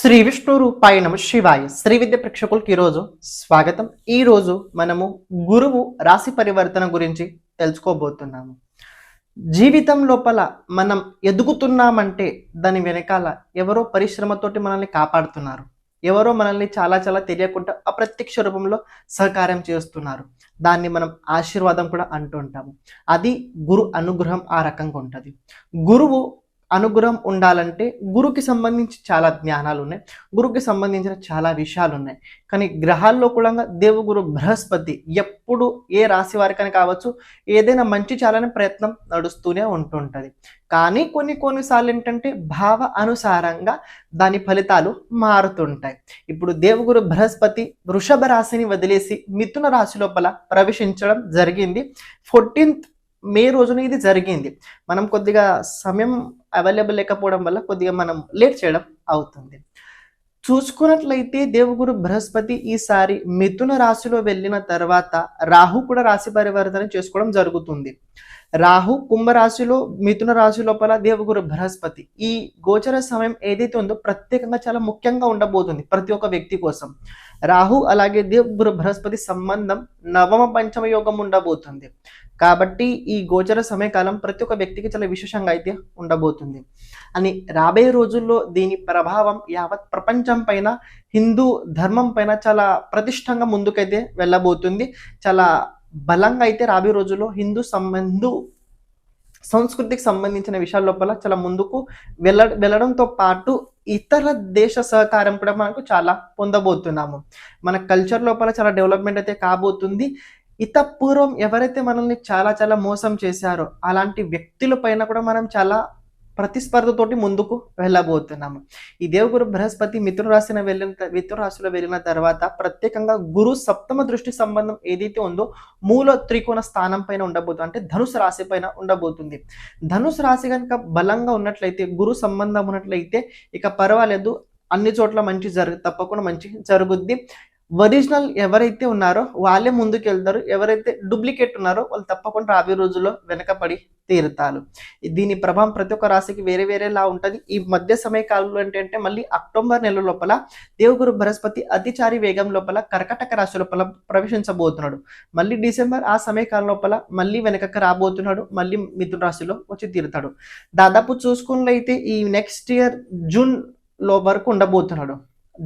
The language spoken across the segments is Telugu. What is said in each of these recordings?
శ్రీ విష్ణు రూపాయ నమ శివాయ. శ్రీ విద్య ప్రేక్షకులకి ఈరోజు స్వాగతం. ఈరోజు మనము గురువు రాశి పరివర్తన గురించి తెలుసుకోబోతున్నాము. జీవితం లోపల మనం ఎదుగుతున్నామంటే దాని వెనకాల ఎవరో పరిశ్రమతోటి మనల్ని కాపాడుతున్నారు. ఎవరో మనల్ని చాలా చాలా తెలియకుండా అప్రత్యక్ష రూపంలో సహకారం చేస్తున్నారు. దాన్ని మనం ఆశీర్వాదం కూడా అంటుంటాము అది గురు అనుగ్రహం ఆ రకంగా ఉంటుంది. గురువు అనుగ్రహం ఉండాలంటే గురుకి సంబంధించి చాలా జ్ఞానాలు ఉన్నాయి గురుకి సంబంధించిన చాలా విషయాలు ఉన్నాయి కానీ గ్రహాల్లో కూడా దేవగురు బృహస్పతి ఎప్పుడు ఏ రాశి వారికని కావచ్చు ఏదైనా మంచి చేయాలనే ప్రయత్నం నడుస్తూనే ఉంటుంటుంది. కానీ కొన్ని కొన్నిసార్లు ఏంటంటే భావ అనుసారంగా దాని ఫలితాలు మారుతుంటాయి. ఇప్పుడు దేవగురు బృహస్పతి వృషభ రాశిని వదిలేసి మిథున రాశి లోపల ప్రవేశించడం జరిగింది. ఫోర్టీన్త్ మే రోజున ఇది జరిగింది. మనం కొద్దిగా సమయం అవైలబుల్ లేకపోవడం వల్ల కొద్దిగా మనం లేట్ చేయడం అవుతుంది. చూసుకున్నట్లయితే దేవగురు బృహస్పతి ఈసారి మిథున రాశిలో వెళ్ళిన తర్వాత రాహు కూడా రాశి పరివర్తన చేసుకోవడం జరుగుతుంది. రాహు కుంభరాశిలో మిథున రాశి లోపల దేవగురు బృహస్పతి ఈ గోచర సమయం ఏదైతే ఉందో ప్రత్యేకంగా చాలా ముఖ్యంగా ఉండబోతుంది ప్రతి ఒక్క వ్యక్తి కోసం. రాహు అలాగే దేవగురు బృహస్పతి సంబంధం నవమ పంచమ యోగం ఉండబోతుంది. కాబట్టి ఈ గోచర సమయకాలం ప్రతి ఒక్క వ్యక్తికి చాలా విశేషంగా అయితే ఉండబోతుంది. అని రాబోయే రోజుల్లో దీని ప్రభావం యావత్ ప్రపంచం పైన హిందూ ధర్మం పైన చాలా ప్రతిష్టంగా ముందుకైతే వెళ్ళబోతుంది. చాలా బలంగా అయితే రాబోయే రోజుల్లో హిందూ సంబంధు సంస్కృతికి సంబంధించిన విషయాల లోపల చాలా ముందుకు వెళ్ళ వెళ్ళడంతో పాటు ఇతర దేశ సహకారం కూడా మనకు చాలా పొందబోతున్నాము. మన కల్చర్ లోపల చాలా డెవలప్మెంట్ అయితే కాబోతుంది. ఇత పూర్వం ఎవరైతే మనల్ని చాలా చాలా మోసం చేశారో అలాంటి వ్యక్తుల పైన కూడా మనం చాలా ప్రతిస్పర్ధతోటి ముందుకు వెళ్ళబోతున్నాము. ఈ దేవగురు బృహస్పతి మిథున రాశిన వెళ్ళిన మిథున రాశిలో వెళ్ళిన తర్వాత ప్రత్యేకంగా గురు సప్తమ దృష్టి సంబంధం ఏదైతే ఉందో మూల త్రికోణ స్థానం పైన ఉండబోతుంది అంటే ధనుసు రాశి పైన ఉండబోతుంది. ధనుసు రాశి కనుక బలంగా ఉన్నట్లయితే గురు సంబంధం ఉన్నట్లయితే ఇక పర్వాలేదు. అన్ని చోట్ల మంచి జరుగు తప్పకుండా మంచి జరుగుద్ది. ఒరిజినల్ ఎవరైతే ఉన్నారో వాళ్ళే ముందుకు వెళ్తారు ఎవరైతే డూప్లికేట్ ఉన్నారో వాళ్ళు తప్పకుండా రాబోయే రోజుల్లో వెనకబడి తీరుతారు. దీని ప్రభావం ప్రతి ఒక్క రాశికి వేరే వేరేలా ఉంటుంది. ఈ మధ్య సమయ కాలంలో ఏంటంటే మళ్ళీ అక్టోబర్ నెల లోపల దేవగురు బృహస్పతి అతిచారి వేగం లోపల కర్కటక రాశి లోపల ప్రవేశించబోతున్నాడు. మళ్ళీ డిసెంబర్ ఆ సమయకాలం లోపల మళ్ళీ వెనకకు రాబోతున్నాడు. మళ్ళీ మిథున రాశిలో వచ్చి తీరుతాడు. దాదాపు చూసుకున్నట్లయితే ఈ నెక్స్ట్ ఇయర్ జూన్లో వరకు ఉండబోతున్నాడు.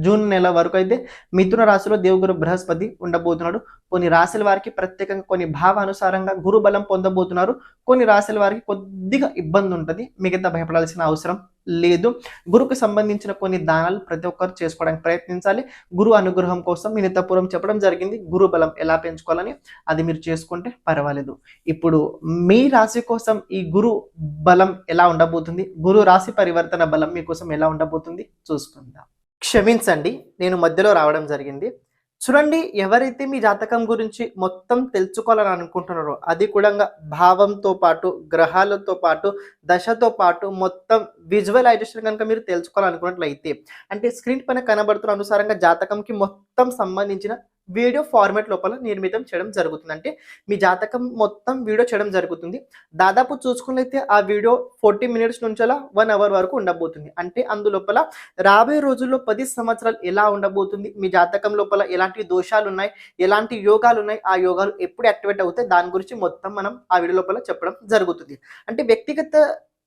జూన్ నెల వరకు అయితే మిథున రాశిలో దేవుగురు బృహస్పతి ఉండబోతున్నాడు. కొన్ని రాశుల వారికి ప్రత్యేకంగా కొన్ని భావానుసారంగా గురు బలం పొందబోతున్నారు. కొన్ని రాశుల వారికి కొద్దిగా ఇబ్బంది ఉంటుంది. మిగతా భయపడాల్సిన అవసరం లేదు. గురుకు సంబంధించిన కొన్ని దానాలు ప్రతి ఒక్కరు చేసుకోవడానికి ప్రయత్నించాలి. గురు అనుగ్రహం కోసం మినితపురం చెప్పడం జరిగింది. గురు బలం ఎలా పెంచుకోవాలని అది మీరు చేసుకుంటే పర్వాలేదు. ఇప్పుడు మీ రాశి కోసం ఈ గురు బలం ఎలా ఉండబోతుంది? గురు రాశి పరివర్తన బలం మీకోసం ఎలా ఉండబోతుంది? చూసుకుందాం. క్షమించండి నేను మధ్యలో రావడం జరిగింది. చూడండి ఎవరైతే మీ జాతకం గురించి మొత్తం తెలుసుకోవాలని అనుకుంటున్నారో అది కూడా భావంతో పాటు గ్రహాలతో పాటు దశతో పాటు మొత్తం విజువలైజేషన్ కనుక మీరు తెలుసుకోవాలనుకున్నట్లయితే అంటే స్క్రీన్ పైన కనబడుతున్న అనుసారంగా జాతకంకి మొత్తం సంబంధించిన వీడియో ఫార్మాట్ లోపల నిర్మితం చేయడం జరుగుతుంది. అంటే మీ జాతకం మొత్తం వీడియో చేయడం జరుగుతుంది. దాదాపు చూసుకున్నైతే ఆ వీడియో ఫోర్టీ మినిట్స్ నుంచి అలా వన్ అవర్ వరకు ఉండబోతుంది. అంటే అందులోపల రాబోయే రోజుల్లో పది సంవత్సరాలు ఎలా ఉండబోతుంది మీ జాతకం లోపల ఎలాంటి దోషాలు ఉన్నాయి ఎలాంటి యోగాలు ఉన్నాయి ఆ యోగాలు ఎప్పుడు యాక్టివేట్ అవుతాయి దాని గురించి మొత్తం మనం ఆ వీడియో లోపల చెప్పడం జరుగుతుంది. అంటే వ్యక్తిగత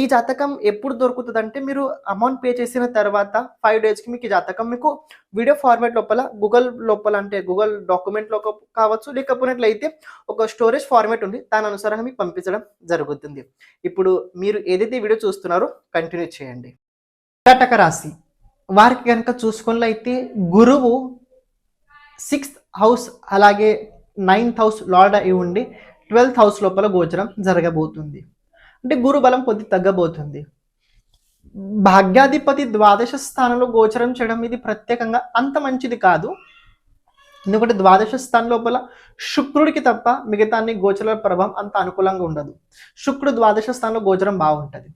ఈ జాతకం ఎప్పుడు దొరుకుతుంది అంటే మీరు అమౌంట్ పే చేసిన తర్వాత ఫైవ్ డేస్కి మీకు ఈ జాతకం మీకు వీడియో ఫార్మాట్ లోపల గూగుల్ లోపల అంటే గూగుల్ డాక్యుమెంట్లో కావచ్చు లేకపోయినట్లయితే ఒక స్టోరేజ్ ఫార్మాట్ ఉంది. దాని అనుసారంగా మీకు పంపించడం జరుగుతుంది. ఇప్పుడు మీరు ఏదైతే వీడియో చూస్తున్నారో కంటిన్యూ చేయండి. కటక రాశి. వారికి కనుక చూసుకున్నట్లయితే గురువు సిక్స్త్ హౌస్ అలాగే నైన్త్ హౌస్ లార్డ్ అయి ఉండి ట్వెల్త్ హౌస్ లోపల గోచరం జరగబోతుంది. అంటే గురు బలం కొద్ది తగ్గబోతుంది. భాగ్యాధిపతి ద్వాదశ స్థానంలో గోచరం చేయడం ఇది ప్రత్యేకంగా అంత మంచిది కాదు. ఎందుకంటే ద్వాదశ స్థానం లోపల శుక్రుడికి తప్ప మిగతా అన్ని గోచర ప్రభావం అంత అనుకూలంగా ఉండదు. శుక్రుడు ద్వాదశ స్థానంలో గోచరం బాగుంటుంది.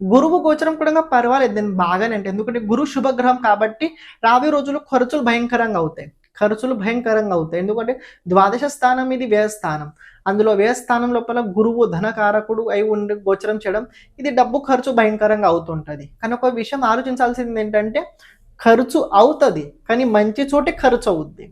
గురువు గోచరం కూడా పర్వాలేదు. నేను బాగానే అంటే ఎందుకంటే గురువు శుభగ్రహం కాబట్టి రాబోయే రోజుల్లో ఖర్చులు భయంకరంగా అవుతాయి. ఖర్చులు భయంకరంగా అవుతాయి. ఎందుకంటే ద్వాదశ స్థానం ఇది వ్యయస్థానం. అందులో వ్యయస్థానం లోపల గురువు ధనకారకుడు అయి ఉండి గోచరం చేయడం ఇది డబ్బు ఖర్చు భయంకరంగా అవుతుంటుంది. కానీ ఒక విషయం ఆలోచించాల్సింది ఏంటంటే ఖర్చు అవుతుంది కానీ మంచి చోటే ఖర్చు అవుద్ది.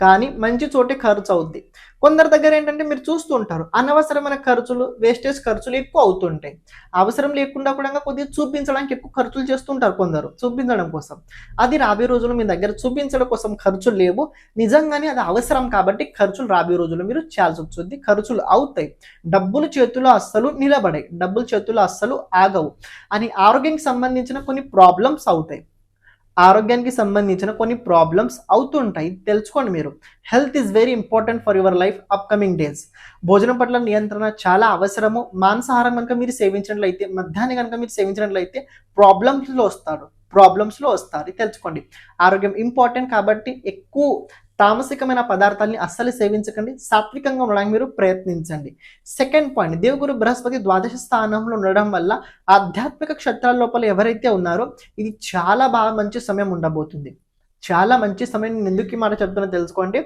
కానీ మంచి చోటే ఖర్చు అవుద్ది కొందరి దగ్గర ఏంటంటే మీరు చూస్తూ ఉంటారు అనవసరమైన ఖర్చులు వేస్టేజ్ ఖర్చులు ఎక్కువ అవుతుంటాయి. అవసరం లేకుండా కూడా కొద్దిగా చూపించడానికి ఎక్కువ ఖర్చులు చేస్తుంటారు కొందరు చూపించడం కోసం. అది రాబోయే రోజులు మీ దగ్గర చూపించడం కోసం ఖర్చులు లేవు. నిజంగానే అది అవసరం కాబట్టి ఖర్చులు రాబోయే రోజులు మీరు చేయాల్సి వస్తుంది. ఖర్చులు అవుతాయి. డబ్బులు చేతులు అస్సలు నిలబడాయి డబ్బులు చేతులు అస్సలు ఆగవు. అని ఆరోగ్యానికి సంబంధించిన కొన్ని ప్రాబ్లమ్స్ అవుతాయి. ఆరోగ్యానికి సంబంధించిన కొన్ని ప్రాబ్లమ్స్ అవుతుంటాయి. తెలుసుకోండి మీరు. Health is very important for your life upcoming days భోజనం పట్ల నియంత్రణ చాలా అవసరము. మాంసాహారం కనుక మీరు సేవించినట్లయితే మధ్యాహ్నం కనుక మీరు సేవించినట్లయితే ప్రాబ్లమ్స్లో వస్తారు. ప్రాబ్లమ్స్లో వస్తారు. తెలుసుకోండి. ఆరోగ్యం ఇంపార్టెంట్ కాబట్టి ఎక్కువ తామసికమైన పదార్థాలని అస్సలు సేవించకండి. సాత్వికంగా ఉండడానికి మీరు ప్రయత్నించండి. సెకండ్ పాయింట్ దేవగురు బృహస్పతి ద్వాదశ స్థానంలో ఉండడం వల్ల ఆధ్యాత్మిక క్షేత్రాల లోపల ఎవరైతే ఉన్నారో ఇది చాలా బాగా మంచి సమయం ఉండబోతుంది. చాలా మంచి సమయం నేను ఎందుకు ఈ మాట చెప్తున్నా తెలుసుకోండి.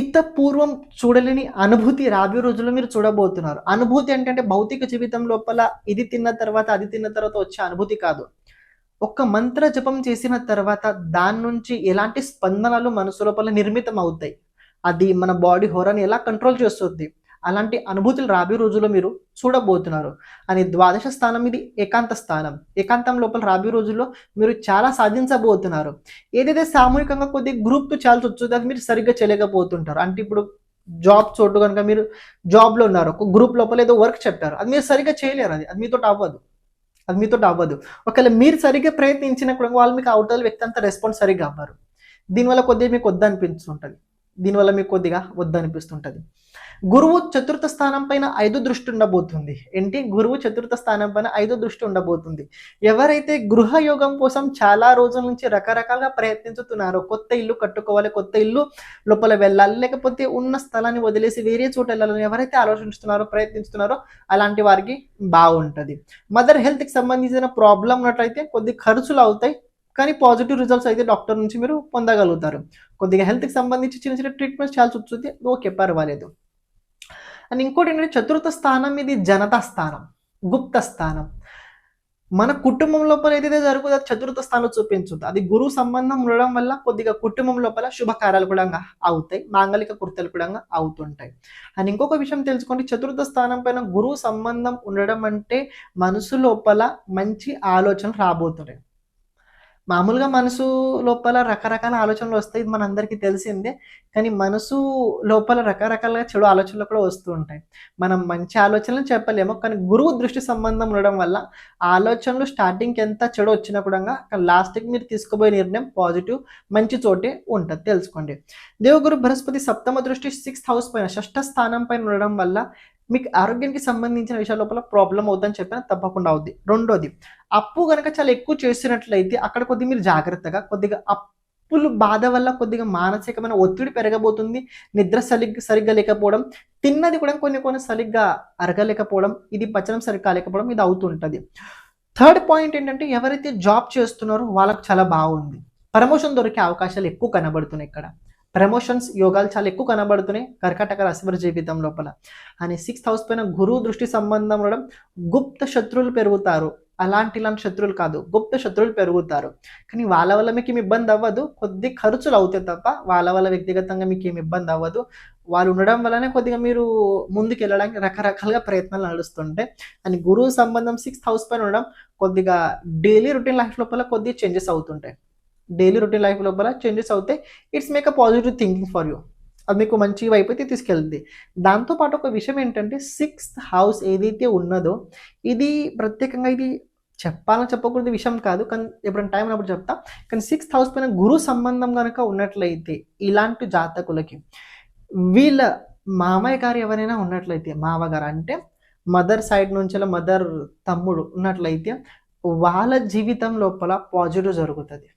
ఇత పూర్వం చూడలేని అనుభూతి రాబోయే రోజుల్లో మీరు చూడబోతున్నారు. అనుభూతి అంటే భౌతిక జీవితం లోపల ఇది తిన్న తర్వాత అది తిన్న తర్వాత వచ్చే అనుభూతి కాదు. ఒక్క మంత్ర జపం చేసిన తర్వాత దాని నుంచి ఎలాంటి స్పందనలు మనసు లోపల నిర్మితం అవుతాయి? అది మన బాడీ హోరాని ఎలా కంట్రోల్ చేస్తుంది? అలాంటి అనుభూతులు రాబోయే రోజుల్లో మీరు చూడబోతున్నారు. అని ద్వాదశ స్థానం ఇది ఏకాంత స్థానం. ఏకాంతం లోపల రాబోయే రోజుల్లో మీరు చాలా సాధించబోతున్నారు. ఏదైతే సామూహికంగా కొద్ది గ్రూప్తో చేయాల్సి వచ్చేది అది మీరు సరిగ్గా చేయలేకపోతుంటారు. అంటే ఇప్పుడు జాబ్ చోటు కనుక మీరు జాబ్లో ఉన్నారు. ఒక గ్రూప్ లోపల ఏదో వర్క్ చెప్పారు అది మీరు సరిగ్గా చేయలేరు అది. అది మీతో అవ్వదు. అది మీతో అవ్వదు. ఒకవేళ మీరు సరిగ్గా ప్రయత్నించినప్పుడు వాళ్ళు మీకు అవతల వ్యక్తి అంతా రెస్పాన్స్ సరిగ్గా అవ్వరు. దీనివల్ల కొద్దిగా మీకు వద్దనిపించుంటుంది. దీనివల్ల మీకు కొద్దిగా వద్దనిపిస్తుంటుంది. గురువు చతుర్థ స్థానం పైన ఐదు దృష్టి ఉండబోతుంది. ఏంటి? గురువు చతుర్థ స్థానం పైన ఐదు దృష్టి ఉండబోతుంది. ఎవరైతే గృహ యోగం కోసం చాలా రోజుల నుంచి రకరకాలుగా ప్రయత్నించుతున్నారో కొత్త ఇల్లు కట్టుకోవాలి కొత్త ఇల్లు లోపల వెళ్ళాలి లేకపోతే ఉన్న స్థలాన్ని వదిలేసి వేరే చోట వెళ్ళాలని ఎవరైతే ఆలోచిస్తున్నారో ప్రయత్నిస్తున్నారో అలాంటి వారికి బాగుంటుంది. మదర్ హెల్త్కి సంబంధించిన ప్రాబ్లం ఉన్నట్లయితే కొద్ది ఖర్చులు అవుతాయి. కానీ పాజిటివ్ రిజల్ట్స్ అయితే డాక్టర్ నుంచి మీరు పొందగలుగుతారు. కొద్దిగా హెల్త్కి సంబంధించి చిన్న చిన్న ట్రీట్మెంట్స్ చేయాల్సి చూస్తుంది ఓకే పర్వాలేదు. అండ్ ఇంకోటి ఏంటంటే చతుర్థ స్థానం ఇది జనతా స్థానం గుప్త స్థానం. మన కుటుంబం లోపల ఏదైతే జరుగుతుందో అది చతుర్థ స్థానం చూపించుతుంది. అది గురువు సంబంధం ఉండడం వల్ల కొద్దిగా కుటుంబం లోపల శుభకార్యాలు కూడా అవుతాయి. మాంగళిక కృత్యాలు కూడా అవుతుంటాయి. అండ్ ఇంకొక విషయం తెలుసుకోండి. చతుర్థ స్థానం పైన గురువు సంబంధం ఉండడం అంటే మనసు లోపల మంచి ఆలోచనలు రాబోతున్నాయి. మామూలుగా మనసు లోపల రకరకాల ఆలోచనలు వస్తాయి. మనందరికీ తెలిసిందే. కానీ మనసు లోపల రకరకాల చెడు ఆలోచనలు కూడా వస్తూ ఉంటాయి. మనం మంచి ఆలోచనలు చెప్పలేము. కానీ గురువు దృష్టి సంబంధం ఉండడం వల్ల ఆలోచనలు స్టార్టింగ్కి ఎంత చెడు వచ్చినా కూడా లాస్ట్కి మీరు తీసుకోబోయే నిర్ణయం పాజిటివ్ మంచి చోటే ఉంటుంది. తెలుసుకోండి. దేవగురు బృహస్పతి సప్తమ దృష్టి సిక్స్త్ హౌస్ పైన షష్ఠ స్థానం పైన ఉండడం వల్ల మీకు ఆరోగ్యానికి సంబంధించిన విషయాల లోపల ప్రాబ్లం అవుతుందని చెప్పిన తప్పకుండా అవుద్ది. రెండోది అప్పు కనుక చాలా ఎక్కువ చేస్తున్నట్లయితే అక్కడ కొద్దిగా మీరు జాగ్రత్తగా కొద్దిగా అప్పులు బాధ వల్ల కొద్దిగా మానసికమైన ఒత్తిడి పెరగబోతుంది నిద్ర సరిగ్గా సరిగ్గా లేకపోవడం తిన్నది కూడా కొన్ని కొన్ని సరిగ్గా అరగలేకపోవడం ఇది పచనం సరిగ్గా కాలేకపోవడం ఇది అవుతుంటుంది థర్డ్ పాయింట్ ఏంటంటే ఎవరైతే జాబ్ చేస్తున్నారో వాళ్ళకి చాలా బాగుంది. ప్రమోషన్ దొరికే అవకాశాలు ఎక్కువ కనబడుతున్నాయి ఇక్కడ. ప్రమోషన్స్ యోగాలు చాలా ఎక్కువ కనబడుతున్నాయి. కర్కాటక రాశివారి జీవితం లోపల. అని సిక్స్త్ హౌస్ పైన గురువు దృష్టి సంబంధం ఉండడం గుప్త శత్రువులు పెరుగుతారు. అలాంటి ఇలాంటి శత్రువులు కాదు గుప్త శత్రువులు పెరుగుతారు. కానీ వాళ్ళ వల్ల మీకు ఏమి ఇబ్బంది అవ్వదు. కొద్ది ఖర్చులు అవుతాయి తప్ప వాళ్ళ వల్ల వ్యక్తిగతంగా మీకు ఏమి ఇబ్బంది అవ్వదు. వాళ్ళు ఉండడం వల్లనే కొద్దిగా మీరు ముందుకు వెళ్ళడానికి రకరకాలుగా ప్రయత్నాలు నడుస్తుంటాయి. అని గురువు సంబంధం సిక్స్త్ హౌస్ పైన ఉండడం కొద్దిగా డైలీ రొటీన్ లైఫ్ లోపల కొద్దిగా చేంజెస్ అవుతుంటాయి. డైలీ రొటీన్ లైఫ్ లోపల చేంజెస్ అవుతాయి. It's make a positive thinking for you అది మీకు మంచి వైపు అయితే తీసుకెళ్తుంది. దాంతోపాటు ఒక విషయం ఏంటంటే సిక్స్త్ హౌస్ ఏదైతే ఉన్నదో ఇది ప్రత్యేకంగా ఇది చెప్పాలని చెప్పకూడదు విషయం కాదు. కానీ ఎప్పుడైనా టైం ఉన్నప్పుడు చెప్తా. కానీ సిక్స్త్ హౌస్ పైన గురు సంబంధం కనుక ఉన్నట్లయితే ఇలాంటి జాతకులకి వీళ్ళ మామయ్య గారు ఎవరైనా ఉన్నట్లయితే మామగారు అంటే మదర్ సైడ్ నుంచి మదర్ తమ్ముడు ఉన్నట్లయితే వాళ్ళ జీవితం లోపల పాజిటివ్ జరుగుతుంది.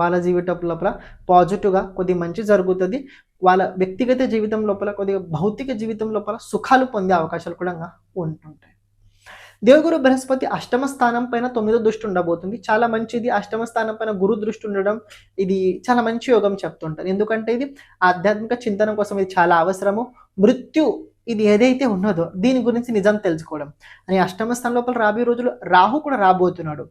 వాళ్ళ జీవితం లోపల పాజిటివ్గా కొద్ది మంచి జరుగుతుంది. వాళ్ళ వ్యక్తిగత జీవితం లోపల కొద్దిగా భౌతిక జీవితం లోపల సుఖాలు పొందే అవకాశాలు కూడా ఉంటుంటాయి. దేవగురు బృహస్పతి అష్టమ స్థానం పైన తొమ్మిదో దృష్టి ఉండబోతుంది. చాలా మంచిది. అష్టమ స్థానం పైన గురు దృష్టి ఉండడం ఇది చాలా మంచి యోగం చెప్తుంటారు. ఎందుకంటే ఇది ఆధ్యాత్మిక చింతన కోసం ఇది చాలా అవసరము. మృత్యు ఇది ఏదైతే ఉన్నదో దీని గురించి నిజం తెలుసుకోవడం. అని అష్టమ స్థానం లోపల రాబోయే రోజులు రాహు కూడా రాబోతున్నాడు.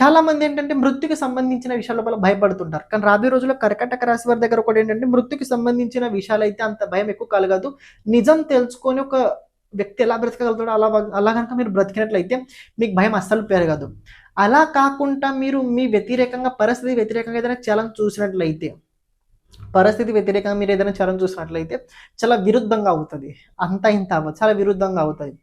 చాలా మంది ఏంటంటే మృత్యుకి సంబంధించిన విషయాల వల్ల భయపడుతుంటారు. కానీ రాబోయే రోజుల్లో కర్కటక రాశి వారి దగ్గర కూడా ఏంటంటే మృత్యుకి సంబంధించిన విషయాలు అయితే అంత భయం ఎక్కువ కలగదు నిజం తెలుసుకొని ఒక వ్యక్తి ఎలా బ్రతకగలుగుతాడో అలా అలా కనుక మీరు బ్రతికినట్లయితే మీకు భయం అస్సలు పెరగదు. అలా కాకుండా మీరు మీ వ్యతిరేకంగా పరిస్థితి వ్యతిరేకంగా ఏదైనా చలం చూసినట్లయితే పరిస్థితి వ్యతిరేకంగా మీరు ఏదైనా చలం చూసినట్లయితే చాలా విరుద్ధంగా అవుతుంది. అంత ఇంత అవ్వదు. చాలా విరుద్ధంగా అవుతుంది.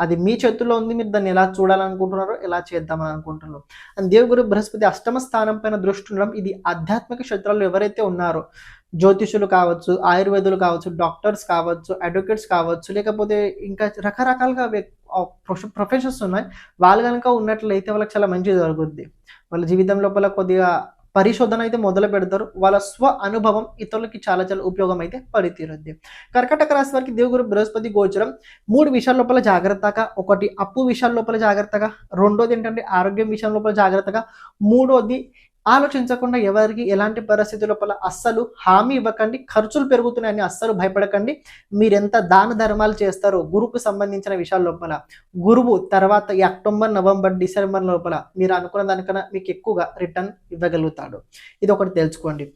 అది మీ చేతుల్లో ఉంది మీరు దాన్ని ఎలా చూడాలనుకుంటున్నారో ఎలా చేద్దామని అనుకుంటున్నారు అండ్ దేవుగురు బృహస్పతి అష్టమ స్థానం పైన దృష్టి ఉండడం ఇది ఆధ్యాత్మిక క్షేత్రాల్లో ఎవరైతే ఉన్నారో జ్యోతిషులు కావచ్చు ఆయుర్వేదులు కావచ్చు డాక్టర్స్ కావచ్చు అడ్వకేట్స్ కావచ్చు లేకపోతే ఇంకా రకరకాలుగా ప్రొఫెషన్స్ ఉన్నాయి. వాళ్ళు కనుక ఉన్నట్లయితే వాళ్ళకి చాలా మంచి జరుగుద్ది. వాళ్ళ జీవితం లోపల కొద్దిగా పరిశోధన అయితే మొదలు పెడతారు. వాళ్ళ స్వ అనుభవం ఇతరులకి చాలా చాలా ఉపయోగం అయితే పడితీరుద్ది కర్కటక రాశి వారికి దేవుగురు బృహస్పతి గోచరం. మూడు విషయాల లోపల జాగ్రత్తగా ఒకటి అప్పు విషయాల లోపల జాగ్రత్తగా రెండోది ఏంటంటే ఆరోగ్యం విషయం లోపల జాగ్రత్తగా మూడోది ఆలోచించకుండా ఎవరికి ఎలాంటి పరిస్థితి లోపల అస్సలు హామీ ఇవ్వకండి ఖర్చులు పెరుగుతున్నాయని అస్సలు భయపడకండి. మీరెంత దాన ధర్మాలు చేస్తారో గురువుకు సంబంధించిన విషయాల లోపల గురువు తర్వాత ఈ అక్టోబర్ నవంబర్ డిసెంబర్ లోపల మీరు అనుకున్న దానికన్నా మీకు ఎక్కువగా రిటర్న్ ఇవ్వగలుగుతాడు. ఇది ఒకటి తెలుసుకోండి.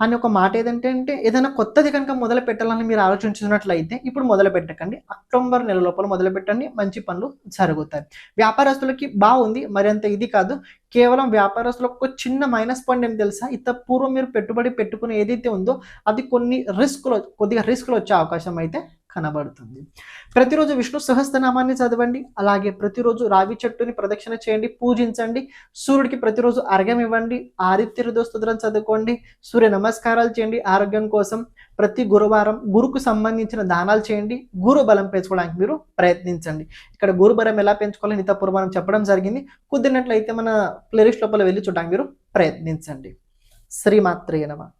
అని ఒక మాట ఏదంటే అంటే ఏదైనా కొత్తది కనుక మొదలు పెట్టాలని మీరు ఆలోచించినట్లయితే ఇప్పుడు మొదలు పెట్టకండి. అక్టోబర్ నెల లోపల మొదలు పెట్టండి. మంచి పనులు జరుగుతాయి. వ్యాపారస్తులకి బాగుంది మరింత ఇది కాదు. కేవలం వ్యాపారస్తులకు ఒక చిన్న మైనస్ పాయింట్ ఏం తెలుసా? ఇంత పూర్వం మీరు పెట్టుబడి పెట్టుకుని ఏదైతే ఉందో అది కొన్ని రిస్క్లు కొద్దిగా రిస్క్లు వచ్చే అవకాశం అయితే కనబడుతుంది. ప్రతిరోజు విష్ణు సహస్రనామాన్ని చదవండి. అలాగే ప్రతిరోజు రావి చెట్టుని ప్రదక్షిణ చేయండి పూజించండి. సూర్యుడికి ప్రతిరోజు అర్ఘ్యం ఇవ్వండి. ఆదిత్య స్తోత్రం చదువుకోండి. సూర్య నమస్కారాలు చేయండి ఆరోగ్యం కోసం. ప్రతి గురువారం గురుకు సంబంధించిన దానాలు చేయండి. గురు బలం పెంచుకోవడానికి మీరు ప్రయత్నించండి. ఇక్కడ గురు బలం ఎలా పెంచుకోవాలని నితపూర్వం మనం చెప్పడం జరిగింది. కుదిరినట్లయితే మన ప్లేలిస్ట్ లోపల వెళ్ళి చూడడానికి మీరు ప్రయత్నించండి. శ్రీమాత్రేయ నమ.